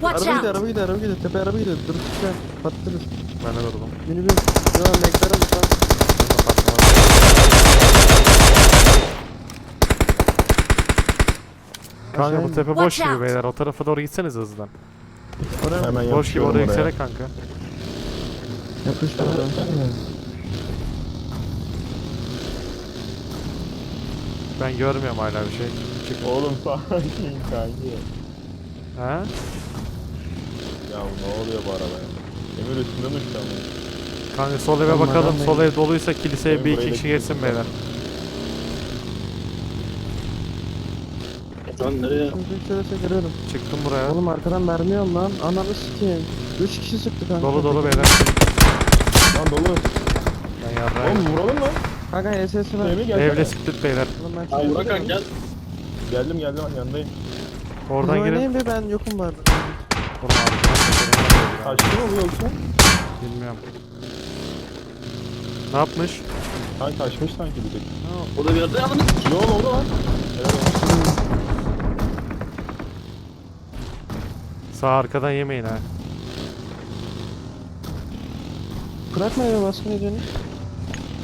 Watch Araba gidiyor, out! araba gidiyor, araba gidiyor. Tepe araba gidiyor. Dur sen patlatırız. Ben de durdum. Minibüs. Yo, McLaren lan. Kanka bu tepe Watch boş gibi out. beyler. O tarafa doğru gitseniz hızlıdan. Oraya Hemen Boş gibi yapışıyorum oraya oraya. yüksele kanka. yapıştı Ben görmüyorum hala bir şey. Çık. Oğlum sakin kanki. Ha? Ya ne oluyor bu arabaya? Emir üstünde mi şu an? Kanka sol eve bakalım. Sol ev doluysa kiliseye Benim bir iki kişi geçsin beyler. Lan nereye? Görüyorum. Çıktım buraya. Oğlum arkadan mermi yiyorum lan. Ananı sikeyim. 3 kişi sıktı kanka. Dolu dolu beyler. Lan dolu. Ben yarrağım. Oğlum vuralım mı? Kanka SS'i ver. Evle siktir beyler. Oğlum ben Ay. Burakhan gel. Geldim geldim yanındayım. Oradan girin. oynayın bir ben yokum var. Kaçtı mı bu yoksa? Bilmiyorum. Ne yapmış? Kanka kaçmış sanki bir tek. Burada bir yerde yanımız. Ne oldu orada lan? Evet olsun. Sağ arkadan yemeyin ha. Bırakma eve basmayı Cengiz.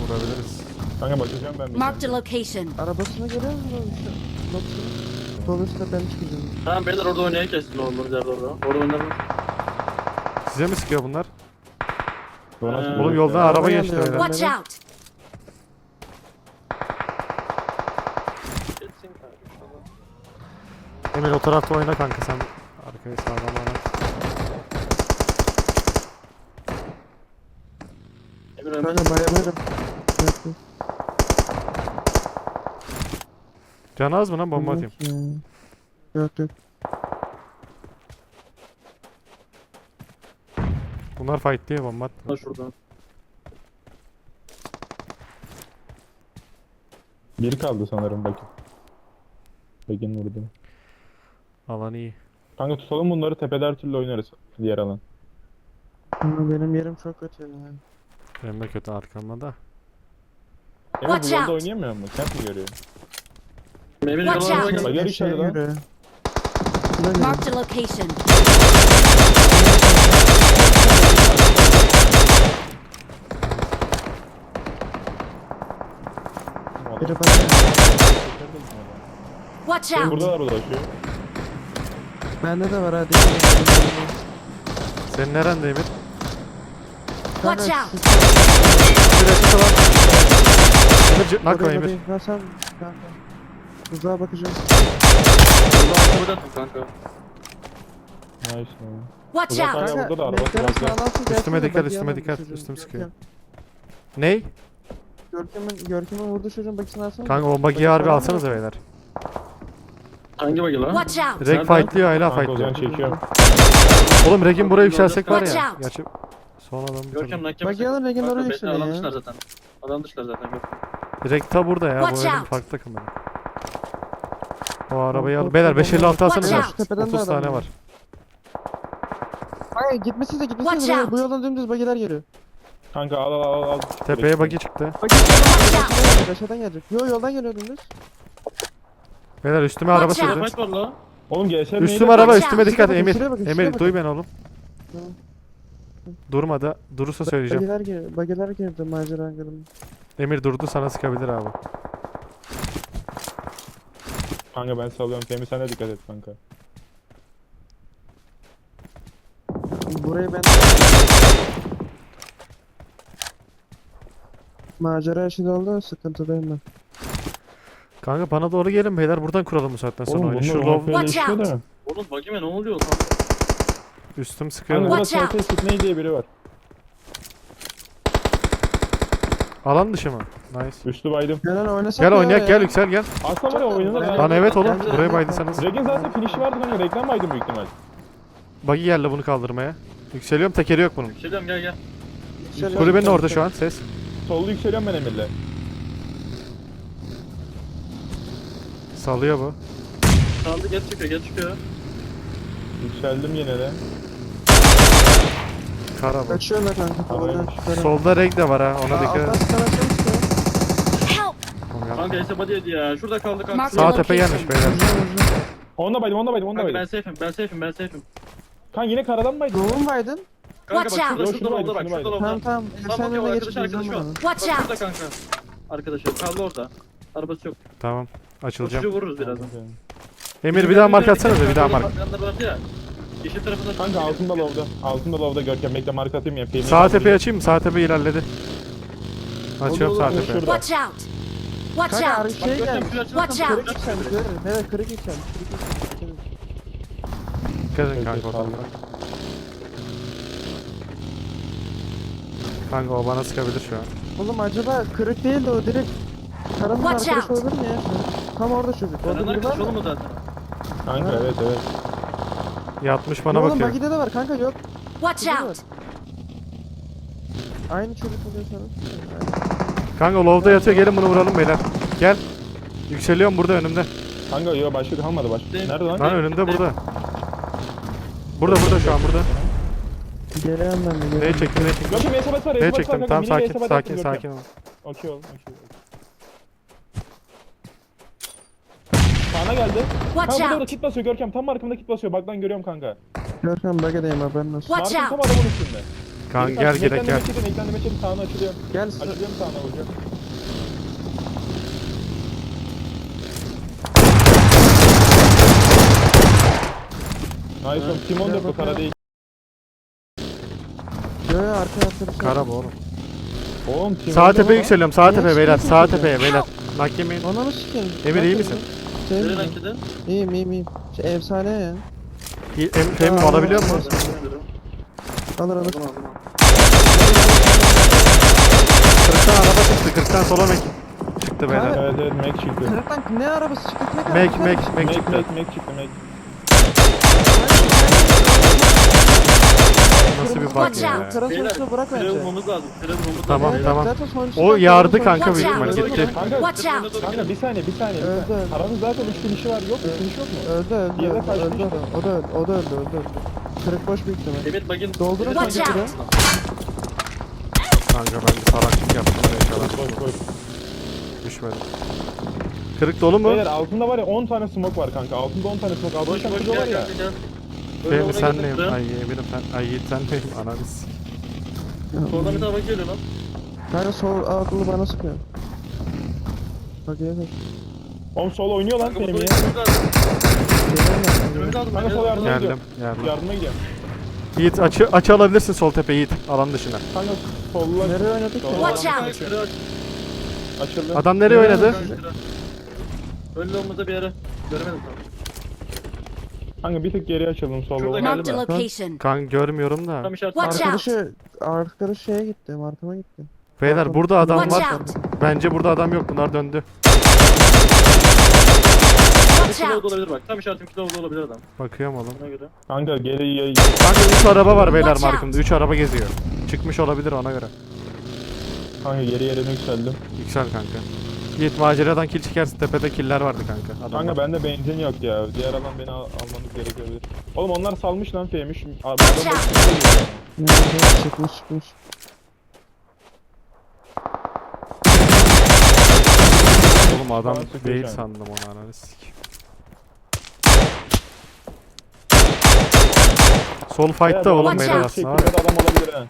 Vurabiliriz. Kanka bakacağım ben bir Marked a tane. location. Arabasını görüyor musun? Baksana. Üstte ben çıkacağım. Tamam beyler orada oynayın kesin olduğumuz yerde orada. Orada oynarız. Size mi sıkıyor bunlar? Sonra Ee, Oğlum yoldan Araba geçti. Watch out! Kanka. Emir o tarafta oyna kanka sen. Arkaya sağdan bana. Emir Emir. Kanka bayılırım. Yok, yok. Can az mı lan bomba atayım. Yok. Yok. Bunlar fight diye bomba at. Ha şurada. Biri kaldı sanırım bakın. Bakın vurdu. Alan iyi. Kanka tutalım bunları tepede her türlü oynarız. Diğer alan. Ama benim yerim çok kötü yani. Benim de kötü arkamda da. Watch yolda out. oynayamıyor mu? Kent mi görüyor? Emir Watch out. Bak, gel içeri lan. göre. Şuna göre. Marked a location. Biri bana Watch Benim out! buradalar dolaşıyor. Bende de var hadi. Senin nerende Emir? Watch out! Süresi var. Emir c- nakla Oraya Emir. sen kanka. Uzağa bakacağım. Burada arkamı da kanka. İşte. Watch Uzak out! hala burada da araba sağlansın, Üstüme dikkat, üstüme dikkat, çocuğun. üstüm sıkıyor. Görkem- Ney? Görkem'in Görkem'in vurdu çocuğun bakısını alsana. Kanka o bagiyi harbi alsanıza beyler. Hangi bagi lan? Watch out! Reg Nereden? fightlıyor hala Kanka o zaman fightlıyor. çekiyorum. Oğlum Reg'in buraya yükselsek var Watch ya. out. Gerçi son adam Görkem bitirdim. nakle Bagi alın Regin oraya Bekle yükseliyor ya. dışlar zaten. Alan dışlar zaten. Görkem. Reg ta burada ya. Bu Watch oyunun out. farklı takım benim. O arabayı al. Beyler kork- 556 Watch alsanıza. out. Tepeden de 30 adam tane var. Hayır gitmesiz de gitmesiz Watch de bu yoldan dümdüz bagiler geliyor. Kanka al al al al. Tepeye bagi çıktı. Watch aşağıdan gelecek. Yo yoldan geliyor dümdüz. Beyler üstüme araba Watch out. sürdü. Fight var la. Oğlum GS Üstüm araba Watch üstüme out. dikkat Şuraya bakın, Emir. şuraya bakın, şuraya Emir bakın. duy beni oğlum. Tamam. Durmadı. Durursa söyleyeceğim. Bagiler geliyor. Bagiler girdi macera hangarına. Emir durdu sana sıkabilir abi. Kanka ben sallıyorum. Temi sen de dikkat et kanka. Burayı ben... Macera işi de oldu sıkıntıdayım ben. Kanka bana doğru gelin beyler buradan kuralım bu saatten sonra Oğlum oyunu. bunlar Şu low Watch out. da. Oğlum bagime ne oluyor kanka? üstüm sıkıyor. Kanka burada Watch ST Sydney diye biri var. Alan dışı mı? Nice. Üstü baydım. Gel lan oynasak Gel ya oynayak ya. gel yüksel gel. Aslında var ya oynanır. Lan evet oğlum Bence buraya baydıysanız. Regin zaten finish'i vardı kanka. Reklam baydım büyük ihtimal. Buggy geldi bunu kaldırmaya. Yükseliyorum tekeri yok bunun. Yükseliyorum gel gel. Şöyle- Kulübenin orada şu an ses. Solda yükseliyorum ben Emir'le. Sallıyor bu. Kaldı geç çıkıyor geç çıkıyor. Yükseldim yine de. Kara bu. Kanka. Havaya Oradan düştü. çıkarım. Solda reg de var ha ona dikkat et. işte. Help! Oğlum Kanka Kanka Ese body yedi ya. Şurada kaldı kanka. Mark Sağ tepe gelmiş beyler. Onda baydım onda baydım onda Kanka ben baydım. safe'im ben safe'im ben safe'im. Kanka yine karadan baydım. Doğru mu baydın? Kanka bak Watch şurada out. şurada Yok, lobda bak şurada baydım. Tamam tamam. Tam Sen bakıyor önüne arkadaş bana. Watch Bak out. şurada kanka. Arkadaşlar kaldı orada. Arabası yok. Tamam. Uçucu Açılacağım. vururuz birazdan. Emir bir daha mark atsanıza bir daha mark. Yanlar vardı ya. Yeşil tarafında. Kanka altında lavda. Altında lavda Görkem bekle marka atayım ya. Sağ tepeyi açayım mı? Sağ tepe ilerledi. Açıyorum sağ tepe. şurada. Watch out! Watch Kanka out! ar- şey gelmiş. Watch out. Kırık yükselmiş. Görür. Evet kırık yükselmiş. Kırık. Dikkat edin kanka o tarafa. Kanka o bana sıkabilir şu an. Oğlum acaba kırık değil de o direkt karanın Watch arkadaşı out. olabilir mi ya? Tam orada çocuk. Karanın Orada biri var arkadaşı oğlum mı? o zaten. Kanka evet evet. Yatmış bana Oğlum bakıyor. bagide de var kanka yok. Watch Burada out! var. Aynı çocuk oluyor sana. Kanka low'da yatıyor gelin bunu vuralım beyler. Gel. Yükseliyorum burada önümde. Kanka yok başka kalmadı başka. Nerede lan? Lan önümde burada. Burada burada şu an burada. Geliyorum ben de. Geliyorum. çektim neyi çektim. Görkem var. Neyi esabat var çektim kanka, tamam mini sakin sakin sakin ol. Okey oğlum okey. Sağına geldi. Watch Kanka burada out! kit basıyor Görkem. Tam markamda kit basıyor. Bak lan görüyorum kanka. Görkem bagideyim haberin olsun. Watch Markım tam out! adamın üstünde. Kanka gel gel gel. Eklenme eklenme çekin sağına açılıyor. Gel Açılıyorum sağına hocam. Nice one. Timon da bu kara değil. Yo yo arka arkadaşı. Kara bu oğlum. Oğlum Timon Sağ tepe bu yükseliyorum sağ tepe beyler sağ tepeye beyler. Nak yemeyin. Ona mı sikeyim? Emir, iyi misin? Nereye rankede? iyiyim iyiyim iyiyim. Şey, efsane ya. İyi, Em, Fehmi alabiliyor musun? Alır alır. 40'tan araba çıktı 40'tan sola mek. Çıktı beyler. Evet evet Mac çıktı. Kırıktan ne arabası çıktı? Ne kadar? Mek mek mek Mac çıktı. Mac Mac çıktı Mac. Bug Watch ya. out. Beyler, sonuçta bırak bence. bulmamız lazım. Süre bulmamız Tamam, lazım. tamam. Zaten sonuçta O yardı kanka Watch büyük out. ihtimalle gitti. Kanka, Watch out! kanka bir saniye bir saniye. bir Öldü. saniye. Paranın zaten 3 işi var yok. 3 iş yok mu? Öldü öldü Diğeri öldü kaçtı öldü işte. o da öldü o da öldü öldü öldü. Kırık boş büyük ihtimal. Emir bagin. Doldurun Watch kanka out. kırığı. Kanka ben bir salaklık yaptım da inşallah Koy koy. düşmedim. Kırık dolu mu? Beyler altında var ya 10 tane smoke var kanka. Altında 10 tane smoke. Altında Boş boş var gel ya. gel gel. Fehmi oraya sen getirdim. neyim? Ay eminim sen. Ay Yiğit sen neyim? Ananız. Soldan bir tarafa geliyor lan. Kanka sol altını bana sıkıyor. Bak ya kaç. Oğlum sol oynuyor lan soru lazım. Geliyorum Süremiz lazım. Kanka sol yardıma gidiyor. Geldim geldim. Yardıma gidiyor. Yiğit açı, açı alabilirsin sol tepe Yiğit. Alan dışına. Kanka solla Nereye oynadık ya? Watch out! açıldı. Adam nereye oynadı? Öyle olmadı bir yere. Göremedim tam. Kanka bir tık geri açalım solla. Şurada. Marked a location. Kan görmüyorum da. Tam işaret. Watch out! Arkadaşı arkadaş şeye gitti. Markama gitti. Beyler burada adam Watch var. out! Bence burada adam yok. Bunlar döndü. Watch Kilo out! olabilir bak. Tam işaretim kilo olabilir adam. Bakıyorum oğlum. Ona göre. Kanka geri yayı. Kanka 3 araba var beyler Watch out. markımda. 3 araba geziyor. Çıkmış olabilir ona göre. Kanka geri yerine yükseldim. Yüksel kanka. Yiğit maceradan kill çekersin. Tepede killer vardı kanka. Adamlar. Kanka bende benzin yok ya. Diğer alan beni al almanız gerekebilir. Oğlum onlar salmış lan. Abi Watch adam Evet, çıkmış çıkmış. Oğlum adam değil an. sandım onu ananı sik. Sol fight'ta bu oğlum adam beyler aslında ya. adam olabilir ha.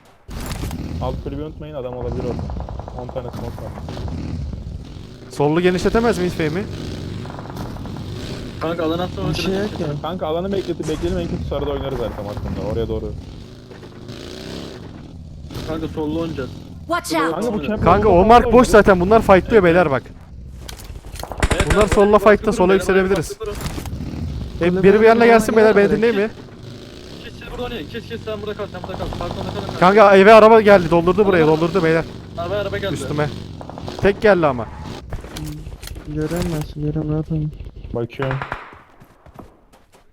Alt kulübü unutmayın adam olabilir orada. 10 tane smoke var. Sollu genişletemez miyiz Fehmi? Kanka alan atsana Bir şey yok ya. Kanka alanı bekletip bekleyelim en kötü sarıda oynarız zaten aslında oraya doğru. Kanka sollu oynayacağız. Watch out! Kanka bu camp Kanka o mark boş zaten. Bunlar fightlıyor beyler bak. Evet, Bunlar kanka, solla fight'ta durun, sola beyler, yükselebiliriz. durun. E, biri bir yanına gelsin beyler beni dinleyin mi? Kes kes burada oynayın. Kes kes sen burada kal. Sen burada kal. Balkonda kalın. kanka. Kanka eve araba geldi. Doldurdu burayı. Doldurdu beyler. Araba araba geldi. Üstüme. Tek geldi ama. Ben. Görüyorum rahat olun. Bakıyorum.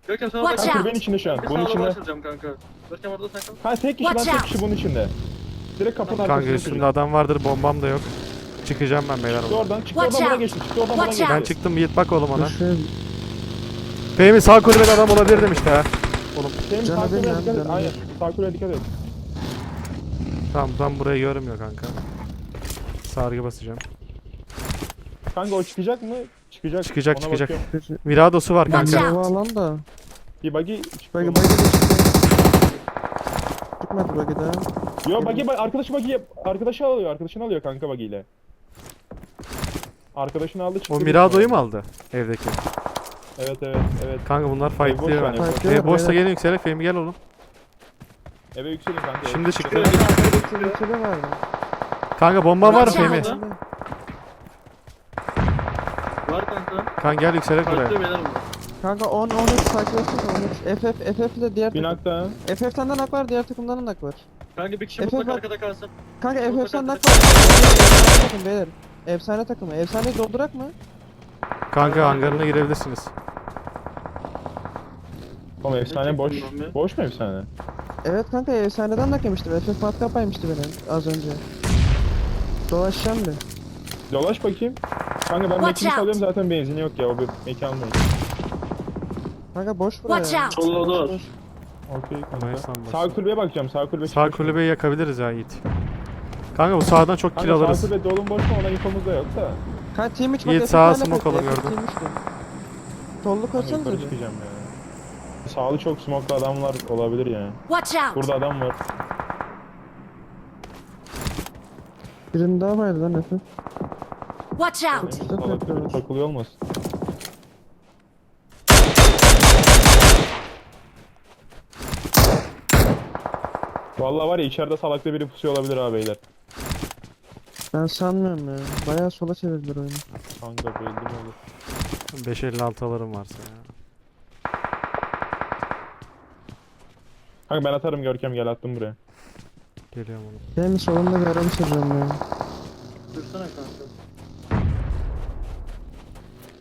Görkem sana Watch bak. Kanka out. kulübenin içinde şu an. Bunun içinde. başlayacağım kanka. Görkem orada sen kal. Ha tek kişi ben Watch tek out. kişi bunun içinde. Direkt kapının Kanka üstümde duruyor. adam vardır. Bombam da yok. Çıkacağım ben beyler. Çıktı oradan, çıktı Watch oradan bana out. geçti. Çıktı oradan bana Watch geçti. Ben çıktım Yiğit bak oğlum ona. Şöyle Fehmi sağ kulübede adam olabilir demişti ha. Oğlum Senin Canı sağ kulübeye benim, dikkat et. canı Aynen. Sağ kulübeye dikkat et. tamam tam burayı görmüyor kanka. Sargı basacağım. Kanka o çıkacak mı? Çıkacak. Çıkacak, Ona çıkacak. bakıyorum. Miradosu var kanka. Araba alan da. Bir buggy çıktı. Bagi bagi de çıktı. Çıkmadı bagi daha. Yo buggy buggy arkadaşı buggy arkadaşı alıyor. Arkadaşını alıyor kanka buggy ile. Arkadaşını aldı çıktı. O Mirado'yu mu aldı evdeki? Evet evet evet. Kanka bunlar boş fightlıyor yani. Fightlıyorlar, E, boşsa beyler. gelin yükselek Fehmi gel oğlum. Eve yükselin kanka. Şimdi çıktı. Kanka arkada bir içeri var mı? Kanka bomba var mı Fehmi? Var kanka. Kanka gel yükselek Farklı buraya. beyler bunlar. Kanka 10 13 takip etsene 13. FF FF ile diğer Bir takım. FF'ten de nak var diğer takımdan da nak var. Kanka bir kişi Efe mutlaka bak- arkada kalsın. Kanka Ortak FF'ten nak var. Efsane takım beyler. Efsane takımı. Efsaneyi doldurak mı? Kanka hangarına girebilirsiniz. Oğlum efsane boş. çektim lan be? Boş mu efsane? Evet kanka efsaneden nak yemiştim. FF matkap paymıştı benim az önce. Dolaşacağım bir. Dolaş bakayım. Kanka ben Watch mekini out. salıyorum zaten benzin yok ya. O bir meki almayın. Kanka boş buraya. Watch out. Var. Okey kanka. Nice lan. Sağ kulübeye bakacağım. Sağ kulübe Sağ kulübeyi yakabiliriz ya Yiğit. Kanka bu sağdan çok kill Kanka alırız. sağ kulübe dolun boş mu ona infomuz da yok da. Kanka team 3 bak Yiğit sağa smoke FF gördüm. Sollu yukarı bir. çıkacağım ya. Sağlı çok smoklu adamlar olabilir yani. Watch out. Burada adam var. Birinin daha vardı lan FF. Watch out. Salak takılıyor olmasın. Vallahi var ya içeride salakta biri pusuyor olabilir ha beyler. Ben sanmıyorum ya. Bayağı sola çevirdiler oyunu. Kanka belli mi olur? 556 alırım varsa ya. Kanka ben atarım Görkem gel attım buraya. Geliyorum oğlum. Benim solumda bir araba sürüyorum ya. Dursana kanka.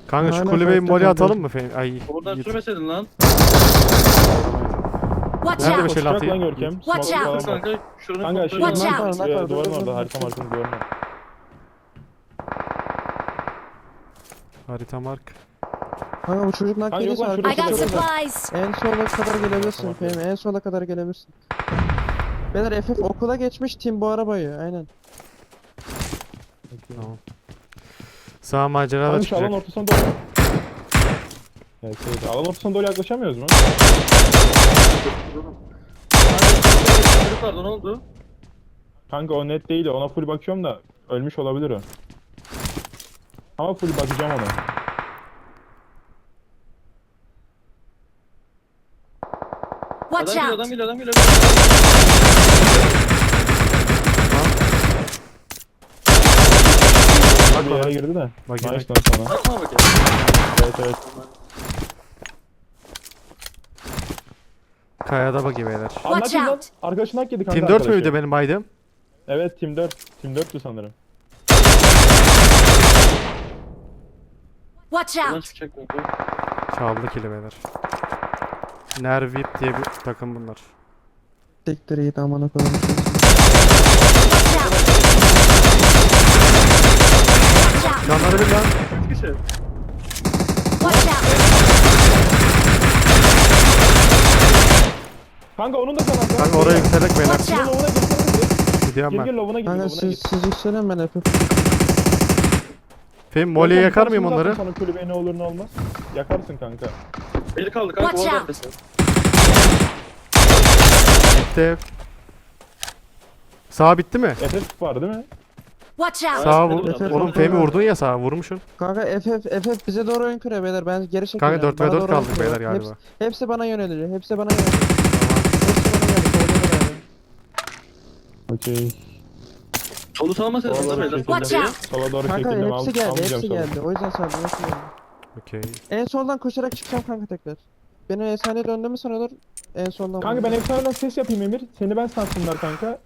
Kanka şu Hala kulübeyi kaldı. atalım mı Fehmi? Ay Oradan Yiğit. sürmeseydin lan. Watch Nerede out. bir şey Koşacak atayım? lan Görkem. Watch Smoke out. Dur falan var. kanka. Şuranın Kanka şey kontrolü Watch out. Duvarın orada harita markını orada. Harita mark. Kanka bu çocuk Kanka yok lan, I şurada got supplies. En sola kadar gelebilirsin Tamam. Fehmi. En sola kadar gelebilirsin. Beyler FF okula geçmiş tim bu arabayı. Aynen. Tamam. Sağ macera da şu alan çıkacak. ortasına doğru. Evet, evet. Alan ortasına doğru yaklaşamıyoruz mu? Kanka çocuk vardı ne oldu? Kanka o net değil ona full bakıyorum da ölmüş olabilir o. Ama full bakacağım ona. Watch Adam geliyor out. adam geliyor adam geliyor. Bir yere girdi de. Bak Nice sana. Bakma bakayım. Evet evet. Kayada bak beyler. Watch yedi lan. out. Arkadaşın hak yedi kanka Team 4 arkadaşı. müydü benim baydım? Evet Team 4. Team 4'tü sanırım. Watch Buradan out. çıkacak kanka. Çaldı kili beyler. Nervip diye bir takım bunlar. Siktir git amına koyayım. Watch out. Watch out. Canları bir lan. Kaç kişi? Watch out. Kanka onun da kanal. Kanka oraya yükselek beyler. Watch out. lovuna. Gidiyorum ben. lovuna. Kanka Lovuna siz, gir. siz yükselin ben FF. Fehmi moliye yakar mıyım onları? Sana kulübeye ne olur ne olmaz. Yakarsın kanka. Biri kaldı kanka. Watch Orada out. Bitti. Sağ bitti mi? FF var değil mi? Watch out. Sağ benim vur. Oğlum Fehmi vurdun ya sağa vurmuşsun. Kanka FF FF bize doğru oyun kuruyor beyler. Ben geri çekiliyorum. Kanka 4 ve Bana 4 doğru oyun kaldık beyler galiba. Hepsi, hepsi bana yöneliyor. Hepsi bana yöneliyor. Hepsi bana yöneliyor. Solda yani. Okey. Solu salmasaydın Sola da doğru beyler. çekildim. Watch out. Sola doğru Kanka çekildim. Hepsi geldi. Hepsi geldi. O yüzden saldım. Hepsi geldi. Okey. En soldan koşarak çıkacağım kanka tekrar. Benim efsane döndüğümü sanıyorlar. En soldan. Kanka ben efsaneden ses yapayım Emir. Seni ben sansınlar kanka.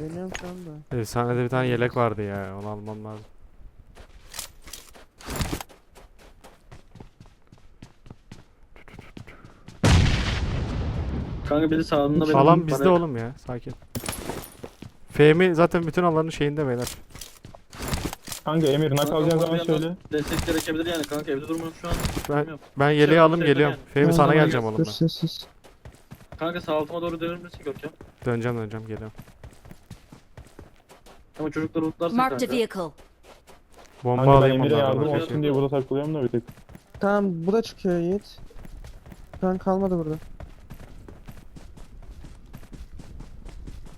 Deniyorum şu anda. Efsanede bir tane yelek vardı ya. Onu almam lazım. Kanka biri sağında benim. Alan bizde oğlum ya. Sakin. Fehmi zaten bütün alanın şeyinde beyler. Kanka Emir nak Kanka, alacağın bana zaman bir yandan söyle. Destek gerekebilir yani kanka evde durmuyorum şu an. Ben, Bilmiyorum. ben yeleği alım Şey geliyorum. yani. Fehmi sana geleceğim oğlum ben. sessiz. Kanka sağ altıma doğru dönür müsün Görkem? Döneceğim döneceğim geliyorum. Ama çocukları unutlarsın Marked a kanka. vehicle. Bomba Kanka ben alayım Emir'e onlardan. yardım okey. olsun diye burada takılıyorum da bir tık. Tamam bu da çıkıyor Yiğit. Kan kalmadı burada.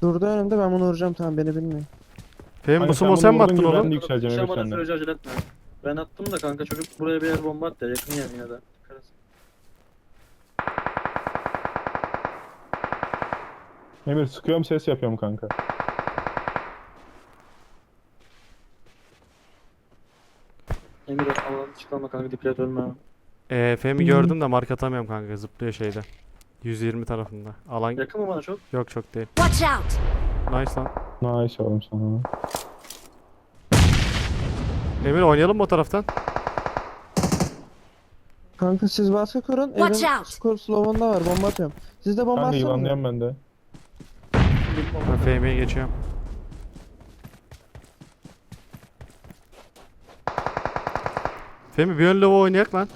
Durdu önümde ben bunu vuracağım tamam beni bilmiyor. Fehmi bu sen sumo bunu sen mi vurdun attın gibi ben de yükseleceğim Emir senden. sürece acele etme. Ben attım da kanka çocuk buraya bir yer bomba attı ya yakın yani ya da. Emir sıkıyorum ses yapıyorum kanka. Emir çıkarma kanka dikkat et ölme. Ee, Fehmi gördüm de mark atamıyorum kanka zıplıyor şeyde. 120 tarafında. Alan Yakın mı bana çok? yok çok değil. Watch out! Nice lan. Nice oğlum sana. Emir oynayalım mı o taraftan? Kanka siz baskı kurun. Watch Evin out. skor slow'unda var bomba atıyorum. Siz de bomba Kanka atsanıza. yılanlıyorum ben de. Ben Fehmi'ye geçiyorum. Fehmi bir ön lava oynayak lan.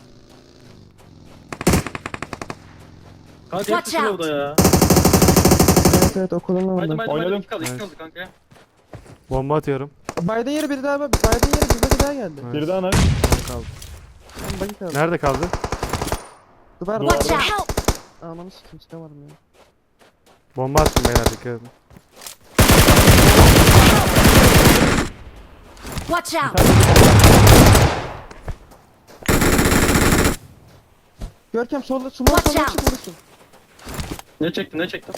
Kanka Watch hep out. da ya. Evet evet okulumda Haydi burada. haydi haydi Oynadım. iki kaldı iki Evet. kaldı kanka ya. Bomba atıyorum. Biden yeri biri daha Biden yeri bizde bir daha geldi. Evet. Bir daha nak. Kaldı. Ben bagi kaldı. Nerede kaldı? Duvar Duvar. Watch out! Help! Ananı sikim çıkamadım ya. Bomba attım beyler dikkat edin. Watch out! Görkem solda sumo Watch out. çık vurursun. Ne çektin ne çektin?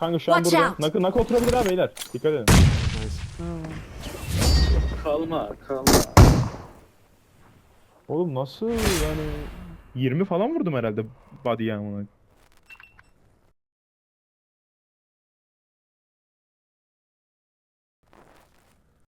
Kanka şu an Watch burada. out. Nak, nak oturabilir ha beyler. Dikkat edin. Kalma kalma. Oğlum nasıl yani 20 falan vurdum herhalde body'ye amına.